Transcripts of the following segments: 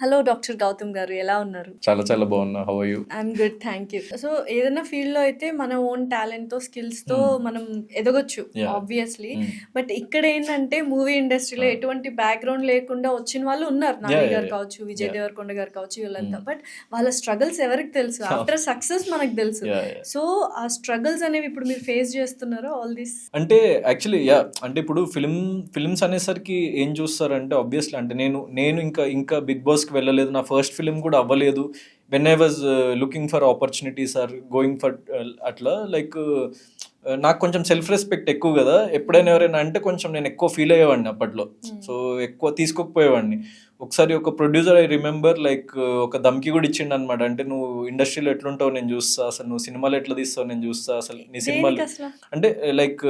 Hello doctor Gautam గారు ఎలా ఉన్నారు చాలా చాలా బాగున్నా how you I'm good thank you so ఏదైనా ఫీల్డ్లో అయితే మన ఓన్ టాలెంట్తో స్కిల్స్తో మనం ఎదగొచ్చు Hmm. ఆబ్వియస్లీ. బట్ ఇక్కడ ఏంటంటే మూవీ ఇండస్ట్రీలో. ఎటువంటి బ్యాక్గ్రౌండ్ లేకుండా వచ్చిన వాళ్ళు ఉన్నారు నాని గారు. కావచ్చు విజయ్. దేవరకొండ గారు కావచ్చు వీళ్ళంతా. బట్ వాళ్ళ స్ట్రగల్స్ ఎవరికి తెలుసు. ఆఫ్టర్ సక్సెస్ మనకు తెలుసు. సో ఆ స్ట్రగల్స్ అనేవి ఇప్పుడు మీరు ఫేస్ చేస్తున్నారో ఆల్ దిస్ అంటే యాక్చువల్లీ యా అంటే ఇప్పుడు ఫిల్మ్ ఫిల్మ్స్ అనేసరికి ఏం చూస్తారంటే ఆబ్వియస్లీ అంటే నేను నేను ఇంకా ఇంకా బిగ్ బాస్కి వెళ్ళలేదు. నా ఫస్ట్ ఫిల్మ్ కూడా అవ్వలేదు. When I was looking for opportunities or going for అట్లా లైక్ నాకు కొంచెం సెల్ఫ్ రెస్పెక్ట్ ఎక్కువ కదా. ఎప్పుడైనా ఎవరైనా అంటే కొంచెం నేను ఎక్కువ ఫీల్ అయ్యేవాడిని అప్పట్లో. సో ఎక్కువ తీసుకోకపోయేవాడిని. ఒకసారి ఒక ప్రొడ్యూసర్ ఐ రిమెంబర్ లైక్ ఒక దమ్కి కూడా ఇచ్చిండు అనమాట అంటే నువ్వు ఇండస్ట్రీలో ఎట్లుంటావు నేను చూస్తా అసలు నువ్వు సినిమాలు ఎట్లా తీస్తావు నేను చూస్తా అసలు నీ సినిమాలు అంటే లైక్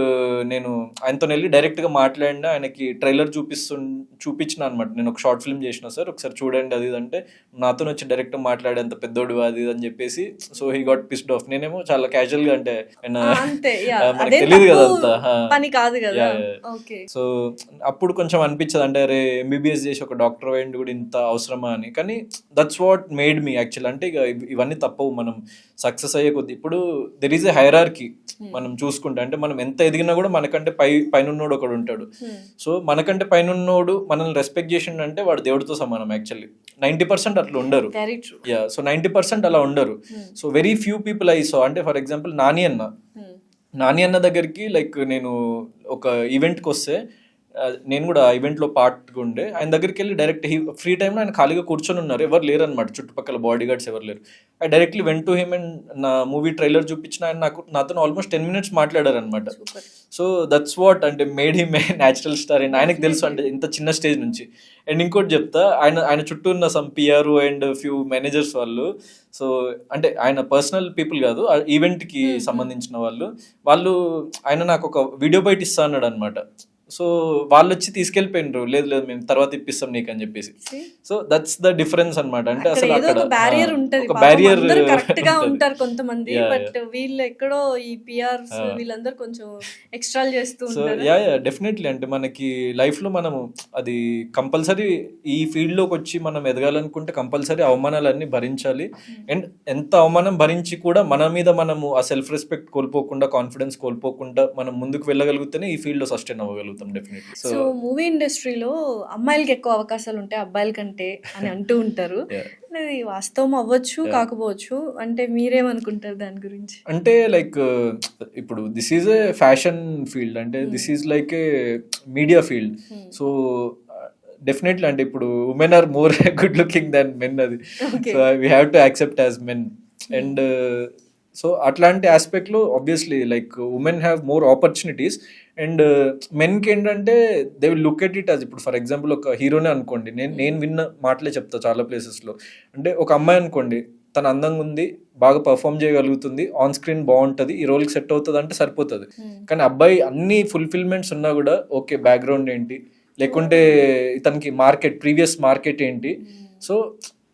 నేను ఆయనతో వెళ్ళి డైరెక్ట్గా మాట్లాడినా ఆయనకి ట్రైలర్ చూపిస్తు చూపించిన అనమాట నేను ఒక షార్ట్ ఫిల్మ్ చేసిన సార్ ఒకసారి చూడండి అది ఇది అంటే నాతో వచ్చి డైరెక్ట్ మాట్లాడేంత పెద్దోడు అది అని చెప్పేసి so he got pissed off నేనేమో చాలా క్యాజువల్గా అంటే అంతే మనకి తెలియదు కదా అంతా. పని కాదు కదా. సో అప్పుడు కొంచెం అనిపించదు అంటే అరే ఎంబీబీఎస్ చేసి ఒక డాక్టర్ అయ్యింది కూడా ఇంత అవసరమా అని. కానీ that's what made me actual అంటే ఇక ఇవ్- ఇవన్నీ తప్పవు. మనం సక్సెస్ అయ్యే కొద్ది ఇప్పుడు దెర్ ఈజ్ ఎ హైరార్కీ మనం చూసుకుంటే అంటే మనం ఎంత ఎదిగినా కూడా మనకంటే పై పైనున్నోడు ఒకడు ఉంటాడు. సో మనకంటే పైనున్నోడు మనల్ని రెస్పెక్ట్ చేసిండంటే వాడు దేవుడితో సమానం యాక్చువల్లీ నైంటీ పర్సెంట్ అట్లా ఉండరు. యా సో నైంటీ పర్సెంట్ అలా ఉండరు. So very few people I so అంటే ఫర్ ఎగ్జాంపుల్ నాని అన్న. నాని అన్న దగ్గరికి లైక్ నేను ఒక ఈవెంట్కి వస్తే నేను కూడా ఆ ఈవెంట్లో పార్ట్ ఉండే. ఆయన దగ్గరికి వెళ్ళి డైరెక్ట్ ఫ్రీ టైంలో ఆయన ఖాళీగా కూర్చొని ఉన్నారు. ఎవరు లేరు అనమాట చుట్టుపక్కల బాడీ గార్డ్స్ ఎవరు లేరు. I directly went to him and నా మూవీ ట్రైలర్ చూపించిన ఆయన నాకు నాతో ఆల్మోస్ట్ టెన్ మినిట్స్ మాట్లాడారు అనమాట సో దట్స్ వాట్ అంటే made him a natural star and ఆయనకు తెలుసు అంటే ఇంత చిన్న స్టేజ్ నుంచి. అండ్ ఇంకోటి చెప్తా ఆయన ఆయన చుట్టూ ఉన్న some PR and few managers వాళ్ళు సో అంటే ఆయన పర్సనల్ పీపుల్ కాదు ఆ event కి సంబంధించిన వాళ్ళు వాళ్ళు ఆయన నాకు ఒక వీడియో బయట ఇస్తా అన్నాడు అనమాట సో వాళ్ళు వచ్చి తీసుకెళ్ళిపోయినారు లేదు లేదు మేము తర్వాత ఇప్పిస్తాం నీకు అని చెప్పేసి? సో దట్స్ ద డిఫరెన్స్ అన్నమాట. అంటే అసలు అక్కడ బ్యారియర్ ఉంటది. బ్యారియర్ కరెక్ట్గా ఉంటారు కొంతమంది. బట్ వీళ్ళు ఎక్కడో ఈ పిఆర్స్ Ah. వీళ్ళందరూ కొంచెం ఎక్స్ట్రాల్ చేస్తూ ఉంటారు. యా యా డెఫినెట్లీ అంటే మనకి లైఫ్లో మనము అది కంపల్సరీ ఈ ఫీల్డ్లోకి వచ్చి మనం ఎదగాలనుకుంటే కంపల్సరీ అవమానాలన్నీ భరించాలి. అండ్ ఎంత అవమానం భరించి కూడా మన మీద మనము ఆ సెల్ఫ్ రెస్పెక్ట్ కోల్పోకుండా కాన్ఫిడెన్స్ కోల్పోకుండా మనం ముందుకు వెళ్ళగలిగితేనే ఈ ఫీల్డ్లో సస్టైన్ అవ్వగలుగుతాం. డెఫినెట్లీ సో మూవీ ఇండస్ట్రీలో అమ్మాయిలకి ఎక్కువ అవకాశాలు ఉంటాయి అబ్బాయిల కంటే అని అంటూ ఉంటారు. అది వాస్తవం అవ్వచ్చు. కాకపోవచ్చు అంటే మీరేమనుకుంటారు దాని గురించి? అంటే లైక్ ఇప్పుడు this is a fashion field అంటే this is like a media field so definitely అంటే ఇప్పుడు women are more good looking than men అది. So we have to accept as men and so అట్లాంటి ఆస్పెక్ట్లో obviously like women have more opportunities and మెన్కి ఏంటంటే they will look at it as ఇప్పుడు for example ఒక హీరోనే అనుకోండి. నేను నేను విన్న మాటలే చెప్తా చాలా ప్లేసెస్లో అంటే ఒక అమ్మాయి అనుకోండి తన అందంగా ఉంది బాగా పర్ఫామ్ చేయగలుగుతుంది ఆన్ స్క్రీన్ బాగుంటుంది ఈ రోల్కి సెట్ అవుతుంది అంటే సరిపోతుంది. కానీ అబ్బాయి అన్ని ఫుల్ఫిల్మెంట్స్ ఉన్నా కూడా ఓకే బ్యాక్గ్రౌండ్ ఏంటి? లేకుంటే ఇతనికి మార్కెట్ ప్రీవియస్ మార్కెట్ ఏంటి? So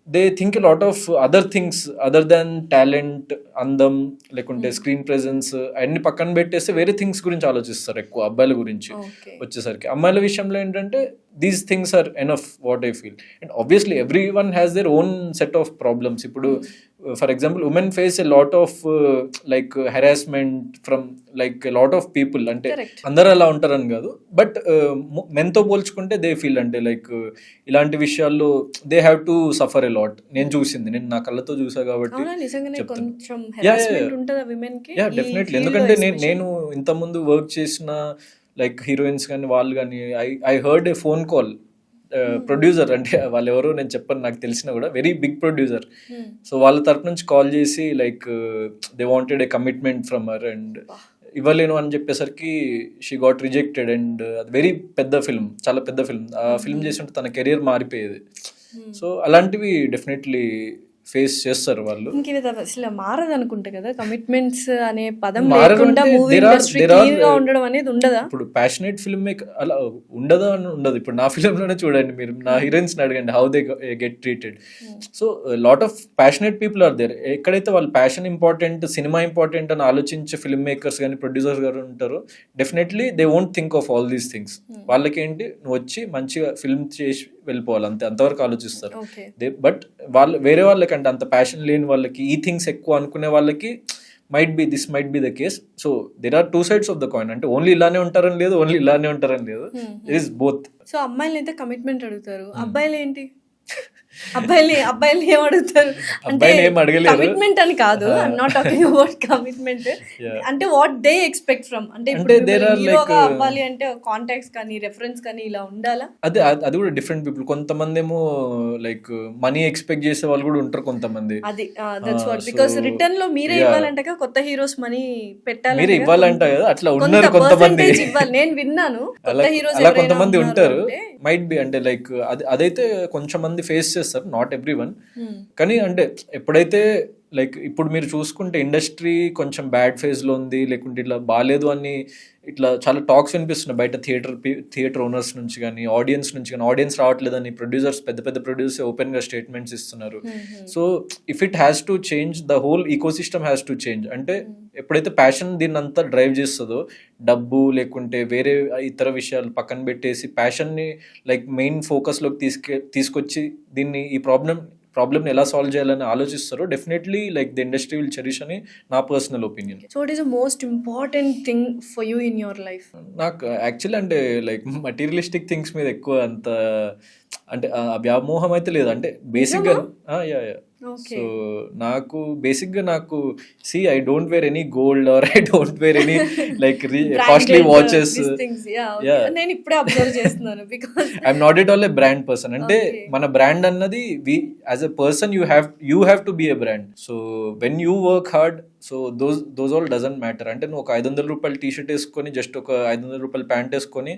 they think lot of other things other than talent అందం లేకుంటే స్క్రీన్ ప్రెజెన్స్ అన్ని పక్కన పెట్టేస్తే వేరే థింగ్స్ గురించి ఆలోచిస్తారు ఎక్కువ అబ్బాయిల గురించి వచ్చేసరికి. అమ్మాయిల విషయంలో ఏంటంటే these things are enough what I feel and obviously every one has their own set of problems ఇప్పుడు for example women face a lot of like harassment from like lot of people అంటే. అందరూ అలా ఉంటారని కాదు. But మెన్తో పోల్చుకుంటే they feel అంటే like ఇలాంటి విషయాల్లో they have to suffer a lot నేను చూసింది. నేను నా కళ్ళతో చూసా కాబట్టి డెఫినెట్లీ ఎందుకంటే? నేను ఇంతకుముందు వర్క్ చేసిన లైక్ హీరోయిన్స్ కానీ వాళ్ళు కానీ I I heard a phone call producer అంటే వాళ్ళు ఎవరో నేను చెప్పను నాకు తెలిసిన కూడా very big producer Hmm. So వాళ్ళ తరపు నుంచి కాల్ చేసి like they wanted a commitment from her and ఇవ్వలేను అని చెప్పేసరికి షీ గాట్ రిజెక్టెడ్ అండ్ అది వెరీ పెద్ద ఫిల్మ్ చాలా పెద్ద ఫిల్మ్ ఆ ఫిల్మ్ చేసి ఉంటే తన కెరియర్ మారిపోయేది. సో అలాంటివి డెఫినెట్లీ ఫేస్ చేస్తారు వాళ్ళు. అసలు మారదు అనుకుంటా కదా కమిట్మెంట్స్ అనే పదం లేకుండా మూవీ ఇండస్ట్రీ గా ఉండడం అనేది ఉండదా? ఇప్పుడు ప్యాషనేట్ ఫిల్మ్ మేక్ అలా ఉండదా అని ఉండదు. ఇప్పుడు నా ఫిల్మ్లోనే చూడండి మీరు నా హీరోయిన్స్ అడగండి how they get treated so lot of passionate people are there ఎక్కడైతే వాళ్ళ ప్యాషన్ ఇంపార్టెంట్ సినిమా ఇంపార్టెంట్ అని ఆలోచించే ఫిల్మ్ మేకర్స్ కానీ ప్రొడ్యూసర్స్ గారు ఉంటారో definitely they won't think of all these things వాళ్ళకి ఏంటి నువ్వు వచ్చి మంచిగా ఫిల్మ్ చేసి వెళ్ళిపోవాలి. అంతే అంతవరకు ఆలోచిస్తారు. బట్ వాళ్ళు వేరే వాళ్ళకంటే అంత ప్యాషన్ లేని వాళ్ళకి ఈ థింగ్స్ ఎక్కువ అనుకునే వాళ్ళకి might be this might be the case so there are two sides of the coin అంటే ఓన్లీ ఇలానే ఉంటారని లేదు ఓన్లీ ఇలానే ఉంటారని లేదు. ఇట్ ఈస్ బోత్ సో అమ్మాయిలు అయితే కమిట్మెంట్ అడుగుతారు. అబ్బాయిలు ఏంటి అబ్బాయిలు అబ్బాయిలు ఏం అడుగుతారు? అడగలేరు. కమిట్మెంట్ అని కాదు. I'm not talking about commitment. అంటే వాట్ దే ఎక్స్పెక్ట్ ఫ్రమ్ అంటే అంటే హీరోగా like, అవ్వాలి అంటే కాంటాక్ట్స్ కానీ రెఫరెన్స్ కానీ ఇలా ఉండాలా? అదే అది కూడా డిఫరెంట్ పీపుల్ కొంతమంది ఏమో లైక్ మనీ ఎక్స్పెక్ట్ చేసే వాళ్ళు కూడా ఉంటారు కొంతమంది. అది దట్స్ వాట్ బికాస్ రిటర్న్లో మీరే. ఇవ్వాలంట కొత్త హీరోస్ మనీ పెట్టాలి మీరే ఇవ్వాలంట కదా అట్లా ఉన్నారు కొంతమంది. ఇవ్వాలి. నేను విన్నాను. కొత్త హీరోస్ అలా కొంతమంది ఉంటారు. మైట్ బి అంటే లైక్ అది అదైతే కొంచెం మంది ఫేస్ చేస్తారు నాట్ ఎవ్రీ వన్. కానీ అంటే ఎప్పుడైతే లైక్ ఇప్పుడు మీరు చూసుకుంటే ఇండస్ట్రీ కొంచెం బ్యాడ్ ఫేజ్లో ఉంది లేకుంటే ఇట్లా బాగాలేదు అని ఇట్లా చాలా టాక్స్ వినిపిస్తున్నాయి బయట థియేటర్ థియేటర్ ఓనర్స్ నుంచి కానీ ఆడియన్స్ నుంచి కానీ. ఆడియన్స్ రావట్లేదని ప్రొడ్యూసర్స్ పెద్ద పెద్ద ప్రొడ్యూసర్ ఓపెన్గా స్టేట్మెంట్స్ ఇస్తున్నారు. So if it has to change the whole ecosystem has to change అంటే ఎప్పుడైతే ప్యాషన్ దీన్ని అంతా డ్రైవ్ చేస్తుందో డబ్బు లేకుంటే వేరే ఇతర విషయాలు పక్కన పెట్టేసి ప్యాషన్ని లైక్ మెయిన్ ఫోకస్లోకి తీసుకే తీసుకొచ్చి దీన్ని ఈ ప్రాబ్లం ప్రాబ్లమ్ని ఎలా సాల్వ్ చేయాలని ఆలోచిస్తారో definitely like the industry will cherish అని నా personal opinion so it is most important thing for you in your life నాకు యాక్చువల్లీ అంటే లైక్ మటీరియలిస్టిక్ థింగ్స్ మీద ఎక్కువ అంత అంటే వ్యామోహం అయితే లేదు. అంటే బేసిక్గా యా యా సో నాకు బేసిక్గా నాకు see I don't wear any gold or I don't wear any like costly watches. నేను ఇప్పుడే అబ్జర్వ్ చేస్తున్నాను because I'm not at all a brand person అంటే. మన బ్రాండ్ అన్నది we as a person you have you have to be a brand so when you work hard so those those all doesn't matter అంటే నువ్వు ఒక ఐదు వందల రూపాయలు T shirt వేసుకొని జస్ట్ ఒక ఐదు వందల రూపాయలు ప్యాంట్ వేసుకొని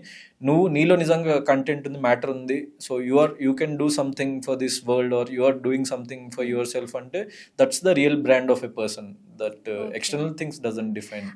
నువ్వు నీలో నిజంగా కంటెంట్ ఉంది మ్యాటర్ ఉంది. So you are you can do something for this world or you are doing something for yourself అంటే that's the real brand of a person that external things doesn't define